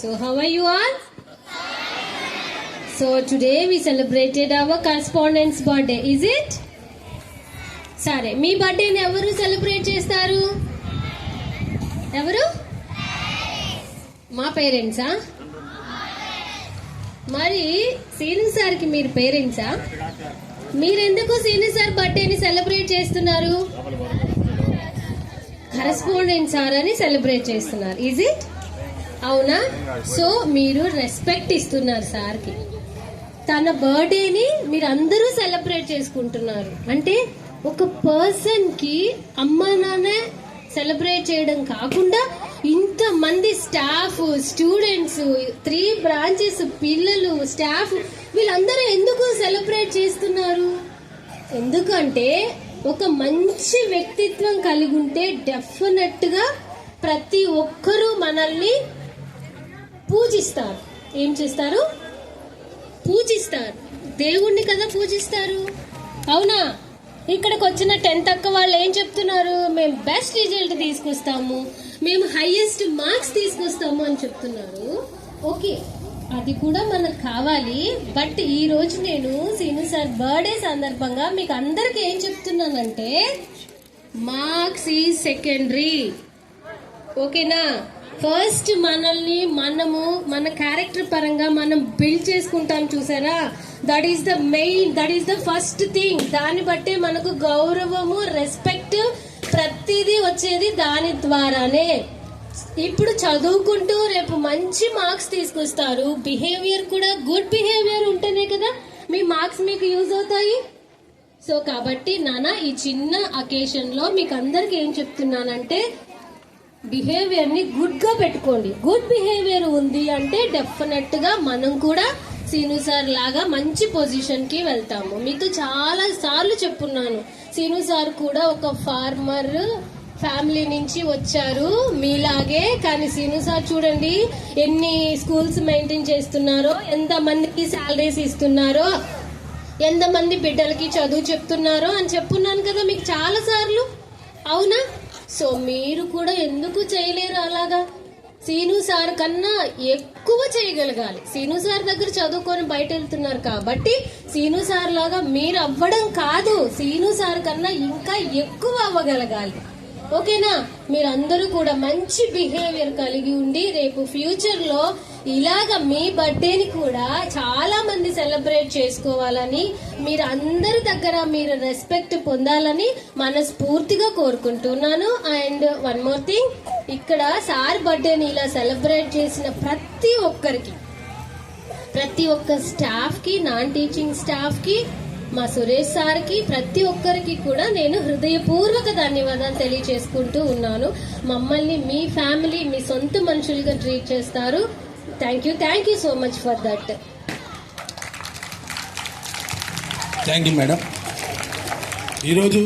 So, how are you all? So, today we celebrated our correspondent's birthday, is it? సరే మీ బర్త్డేని ఎవరు celebrate చేస్తారు? ఎవరు? మా పేరెంట్సా మరి సీను సార్కి మీరు పేరెంట్సా మీరెందుకు సీను సార్ బర్త్డేని సెలబ్రేట్ చేస్తున్నారు? కరెస్పాండెంట్ సార్ అని సెలబ్రేట్ చేస్తున్నారు. ఈజ్ ఇట్ అవునా? సో మీరు రెస్పెక్ట్ ఇస్తున్నారు సార్కి. తన బర్త్డేని మీరు అందరూ సెలబ్రేట్ చేసుకుంటున్నారు. అంటే ఒక పర్సన్కి అమ్మ నాన్న సెలబ్రేట్ చేయడం కాకుండా ఇంతమంది స్టాఫ్ స్టూడెంట్స్ త్రీ బ్రాంచెస్ పిల్లలు స్టాఫ్ వీళ్ళందరూ ఎందుకు సెలబ్రేట్ చేస్తున్నారు? ఎందుకంటే ఒక మంచి వ్యక్తిత్వం కలిగి ఉంటే డెఫినెట్గా ప్రతి ఒక్కరూ మనల్ని పూజిస్తారు. ఏం చేస్తారు? పూజిస్తారు. దేవుణ్ణి కదా పూజిస్తారు. అవునా? ఇక్కడికి వచ్చిన టెన్త్ అక్క వాళ్ళు ఏం చెప్తున్నారు? మేము బెస్ట్ రిజల్ట్ తీసుకొస్తాము. మేము హైయెస్ట్ మార్క్స్ తీసుకొస్తాము అని చెప్తున్నారు. ఓకే అది కూడా మనకు కావాలి. బట్ ఈ రోజు నేను సీను సార్ బర్త్డే సందర్భంగా మీకు అందరికి ఏం చెప్తున్నానంటే మార్క్స్ ఈ సెకండరీ ఓకేనా ఫస్ట్ మనల్ని మనము మన క్యారెక్టర్ పరంగా మనం బిల్డ్ చేసుకుంటాం చూసారా? That is the main that is the first thing దాన్ని బట్టే మనకు గౌరవము రెస్పెక్ట్ ప్రతిదీ వచ్చేది దాని ద్వారానే. ఇప్పుడు చదువుకుంటూ రేపు మంచి మార్క్స్ తీసుకొస్తారు. బిహేవియర్ కూడా గుడ్ బిహేవియర్ ఉంటేనే కదా మీ మార్క్స్ మీకు యూజ్ అవుతాయి. సో కాబట్టి నాన్న ఈ చిన్న అకేషన్లో మీకు అందరికి ఏం చెప్తున్నానంటే బిహేవియర్ని గుడ్గా పెట్టుకోండి. గుడ్ బిహేవియర్ ఉంది అంటే డెఫినెట్గా మనం కూడా సీను సార్ లాగా మంచి పొజిషన్కి వెళ్తాము. మీకు చాలా సార్లు చెప్పున్నాను. సీను సార్ కూడా ఒక ఫార్మర్ ఫ్యామిలీ నుంచి వచ్చారు మీలాగే. కానీ సీను సార్ చూడండి ఎన్ని స్కూల్స్ మెయింటైన్ చేస్తున్నారో ఎంతమందికి శాలరీస్ ఇస్తున్నారో ఎంతమంది బిడ్డలకి చదువు చెప్తున్నారో అని చెప్పున్నాను కదా మీకు చాలా సార్లు. అవునా? సో మీరు కూడా ఎందుకు చేయలేరు అలాగా? సీను సార్ కన్నా ఎక్కువ చేయగలగాలి. సీను సార్ దగ్గర చదువుకొని బయట వెళ్తున్నారు కాబట్టి సీను సార్ లాగా మీరు అవ్వడం కాదు. సీను సార్ కన్నా ఇంకా ఎక్కువ అవ్వగలగాలి. ఓకేనా? మీరందరూ కూడా మంచి బిహేవియర్ కలిగి ఉండి రేపు ఫ్యూచర్లో ఇలాగ మీ బర్త్డేని కూడా చాలా మంది సెలబ్రేట్ చేసుకోవాలని మీరు అందరి దగ్గర మీరు రెస్పెక్ట్ పొందాలని మనస్ఫూర్తిగా కోరుకుంటున్నాను. అండ్ వన్ మోర్ థింగ్ ఇక్కడ సార్ బర్త్డేని ఇలా సెలబ్రేట్ చేసిన ప్రతి ఒక్కరికి ప్రతి ఒక్క స్టాఫ్కి నాన్ టీచింగ్ స్టాఫ్కి మా సురేష్ సార్కి ప్రతి ఒక్కరికి కూడా నేను హృదయపూర్వక ధన్యవాదాలు తెలియచేసుకుంటూ ఉన్నాను. మమ్మల్ని మీ ఫ్యామిలీ మీ సొంత మనుషులుగా ట్రీట్ చేస్తారు. Thank you thank you so much for that thank you madam ఈరోజు